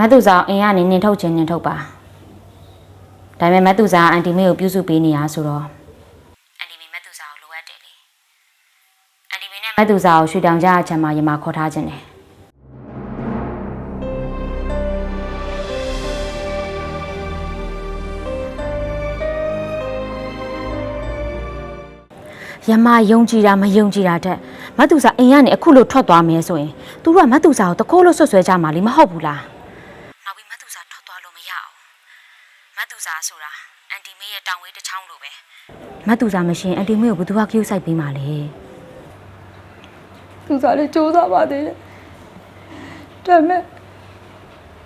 မတ်သူစာအိမ်ကနေနင်ထုတ်ခြင်းနင်ထုတ်ပါဒါပေမဲ့မတ်သူစာအန်တီမေကိုပြုစုပေးနေရဆိုတော့အန်တီမေမတ်သူစာကိုလိုအပ်တယ်လေအန်တီမေနဲ့မတ်သူစာကိုရွှေတောင်ကြားအချမ်းမှာယမခေါ်ထားခြင်းတယ်ယမယုံကြည်တာမယုံကြည်တာတက်မတ်သူစာအိမ်ကနေအခုလို့ထွက်သွားမယ်ဆိုရင်သူတို့ကမတ်သူစာကိုတခိုးလို့ဆွတ်ဆွဲကြမှာလीမဟုတ်ဘူးလားနောက်ပြီးမတ်သူ စာထွက်သွားလို့မရအောင်မတ်သူစာဆိုတာအန်တီမေရဲ့တောင်ဝေးတစ်ချောင်းလိုပဲမတ်သူစာမရှင်အန်တီမေကိုဘယ်သူကကြိုးဆိုင်ပေးမှာလဲသူစားလေးစူးစမ်းပါသေးတယ်ဒါပေမဲ့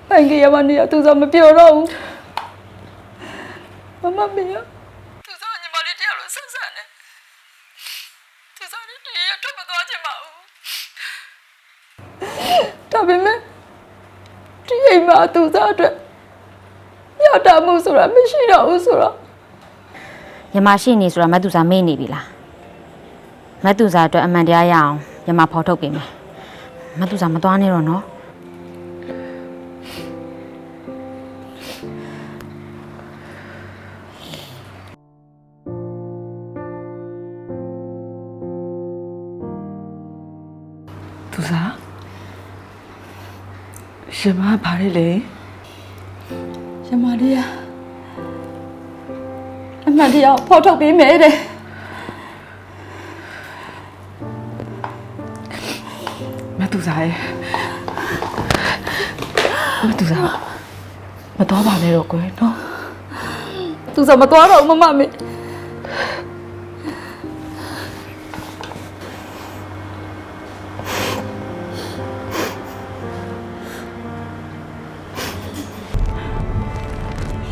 ပိုင်ကရမနေရသူစားမပြောတော့ဘူးမမမေရသူစားညီမလေးတရားလို့ဆက်ဆက်နေသူစားလေးတရားရထွက်မသွားချင်ပါဘူးဒါပေမဲ့ ဒီအိမ်မှာသူစားအတွက်ညတာမှုဆိုတာမရှိတော့ဘူးဆိုတော့ယမရှိနေဆိုတာမတ်သူစာမေ့နေပြီလားမတ်သူစာအတွက်အမှန်တရားရအောင်ယမဖော်ထုတ်ပေးမယ်မတ်သူစာမသွားနဲ့တော့နော်သူစား ရှင်မဘာလဲလေရှင်မလေးကအမှန်တရားဖော်ထုတ်ပေးမယ်တဲ့မသူစားရဲ့မသူစားမတော်ပါနဲ့တော့ကွယ်နော်သူစားမတော်တော့ဘူးမမမေ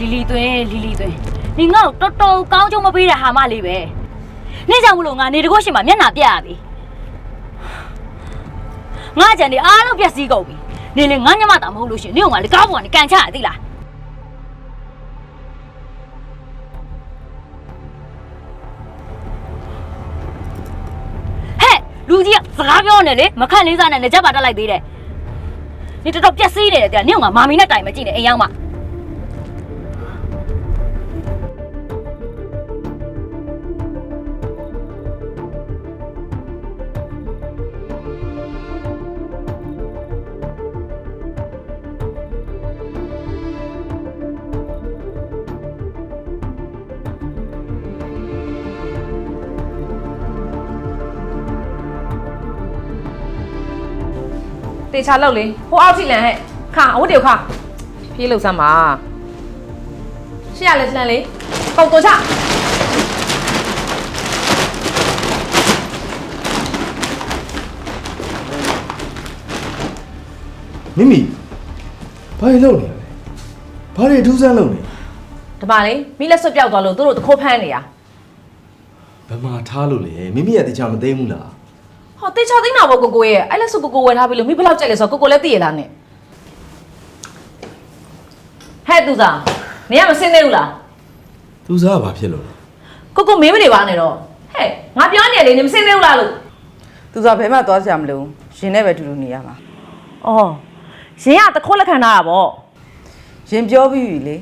လီလီသွင်းလီလီသွင်းနေငါ့ကိုတော်တော်ကောင်းချုံမပေးတဲ့ဟာမလေးပဲနေကြောင်မလို့ငါနေတကုတ်ရှင်မှာမျက်နှာပြရပြီငါကြံနေအားလုံးပြက်စီးကုန်ပြီနေလေငါညမတာမဟုတ်လို့ရှရင်နေကငါလေကားပေါ်ကနေကန်ချရသိလားဟဲ့လူကြီးကစကားပြောနေလေမခန့်လေးစားနဲ့နေချက်ပါတက်လိုက်သေးတယ်နေတော်တော်ပြက်စီးနေတယ်တဲ့နေကငါမာမီနဲ့တိုင်မကြည့်နဲ့အိမ်ရောက်မှ တေချာလောက်လေဟိုအောက်ထိလန်ဟဲ့ခါအဝတ်တေခါပြေးလို့စမ်းပါရှေ့ရလက်လန်လေပုံတော်ချမိမိဘာတွေလုပ်နေရလဲဘာတွေအထူးဆန်းလုပ်နေဒီမှာလေမိလက်စွပ်ပြောက်သွားလို့သူတို့တခိုးဖမ်းနေရဘယ်မှာထားလို့လဲမိမိကတခြားမသိဘူးလား ဟောတေချာသိမ်းတာပေါ့ကိုကိုရဲ့အဲ့လက်စွပ်ကိုကိုဝယ်ထားပြီလို့မိဘယ်လောက်ကြိုက်လဲဆိုတော့ကိုကိုလည်းသိရလားနဲ့ဟဲ့သူစားမင်းကမစင်းသေးဘူးလားသူစားကဘာဖြစ်လို့လဲကိုကိုမင်းမနေပါနဲ့တော့ဟဲ့ငါပြောနေတယ်လေနေမစင်းသေးဘူးလားလို့သူစားဘယ်မှသွားစရာမလိုရှင်နဲ့ပဲတူတူနေရမှာအော်ရင်းကတခိုးလက်ခံထားတာပေါ့ရင်ပြောပြီးပြီလေ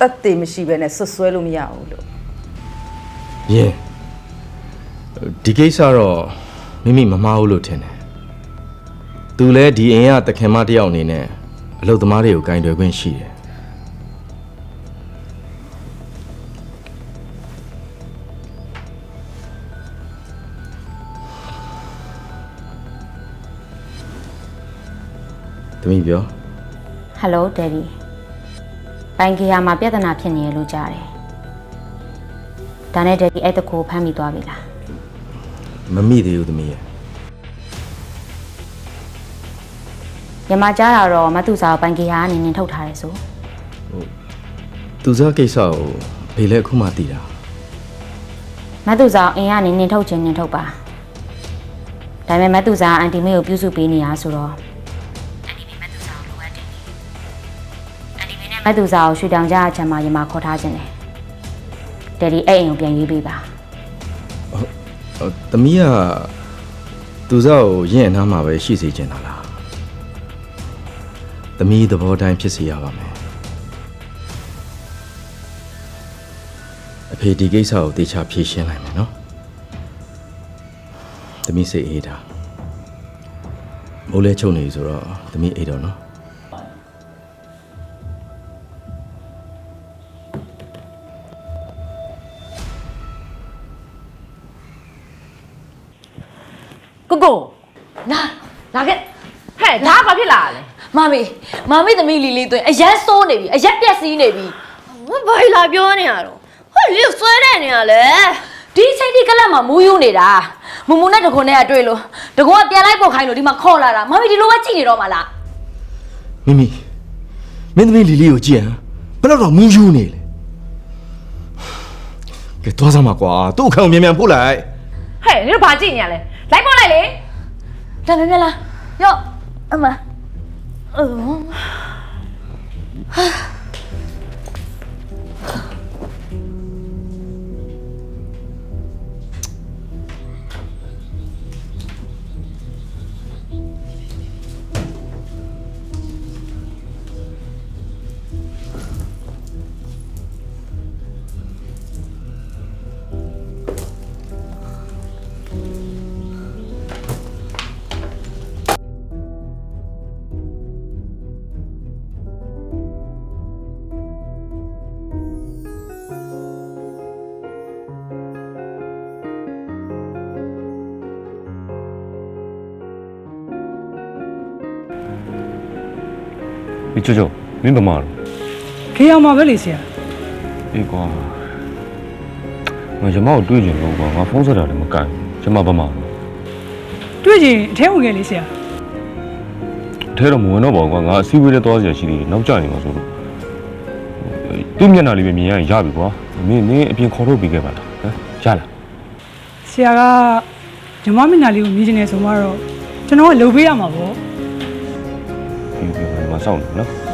တတ်သိမရှိဘဲနဲ့ဆွတ်ဆွဲလို့မရဘူးလို့ယင်ဒီကိစ္စတော့ မိမိမမှားဘူးလို့ထင်တယ်သူလည်းဒီအိမ်ကတခင်မတစ်ယောက်အနေနဲ့အလုပ်သမားတွေကိုကင်တွယ်ခွင့်ရှိတယ်သမီးပြောဟယ်လိုဒယ်ဒီဘိုင်ကီယာမှာပြဿနာဖြစ်နေရလို့ကြားတယ်ဒါနဲ့ဒယ်ဒီအဲ့တကိုဖမ်းမိသွားပြီလား မမိသေးဘူးသမီးရဲ့ယမကြားတာတော့မတ်သူစာကိုဘိုင်ကီယာကနေနင်ထုတ်ထားတယ်ဆိုသူစားကိစ္စကိုဘေလဲအခုမှသိတာမတ်သူစာကိုအိမ်ကနေနင်ထုတ်ခြင်းနင်ထုတ်ပါဒါပေမဲ့မတ်သူစာအန်တီမေကိုပြုစုပေးနေရဆိုတော့အန်တီမေမတ်သူစာကိုလိုအပ်တယ်အန်တီမေနဲ့မတ်သူစာကိုရွှေတောင်ကြားအချမ်းမှာယမခေါ်ထားခြင်းတယ်ဒယ်ဒီအဲ့အိမ်ကိုပြန်ရွေးပေးပါဟို သမီးကသူစားကိုရင့်အနားမှာပဲရှိစေချင်တာလားသမီးသဘောတိုင်းဖြစ်စေရပါမယ်အဖေဒီကိစ္စကိုတေချာဖြေရှင်းနိုင်မယ်နော်သမီးစိတ်အေးတာမိုးလဲချုံနေပြီဆိုတော့သမီးအေးတော့နော် ကိုကိုလာလာခဲ့ဟဲ့ဒါကဘာဖြစ်လာလဲမမီမမီသမီးလီလေးသွင်းအရက်ဆိုးနေပြီအရက်ပြက်စီးနေပြီ我ဘာလာပြောနေရတော့ဟောလေဆွဲတဲ့နေရလဲဒီချိန်ဒီကလပ်မှာမူးယူနေတာမူမူနဲ့တခွန်နဲ့ကတွေ့လို့တခွန်ကပြန်လိုက်ပို့ခိုင်းလို့ဒီမှာခေါ်လာတာမမီဒီလိုပဲကြည့်နေတော့မှလားမိမိမင်းသမီးလီလီကိုကြည့်ဟမ်ဘယ်တော့တော့မူးယူနေလဲကဲသွားစမ်းပါကွာသူ့အခန့်ကိုမြန်မြန်ပို့လိုက်ဟဲ့နင်တို့ဘာကြည့်နေရလဲ လိုက်ပေါ်လိုက်လေဒါပဲမလားရော့အမအ ဒီချိုချိုမင်းဗမာလို့ခေရမှာပဲလေဆရာအေးကွာငါရမောက်တွေ့ကျင်လို့ကွာငါဖုန်းဆက်တာလည်းမကန်ဘူးကျမဗမာလို့တွေ့ချင်အထဲဝင်ခဲ့လေဆရာထဲတော့မဝင်တော့ပါဘူးကွာငါအစည်းအဝေးလေးသွားစရာရှိသေးတယ်နောက်ကျရင်ငါဆိုလို့သူ့မျက်နှာလေးပဲမြင်ရရင်ရပြီကွာမင်းမင်းအပြင်ခေါ်ထုတ်ပြီးခဲ့ပါလားဟမ်ရလားဆရာကဂျမမင်နာလေးကိုမြင်ချင်တယ်ဆိုမှတော့ကျွန်တော်ကလှုပ်ပေးရမှာပေါ့ပြီးပြီးငါ စောင့်နေနော်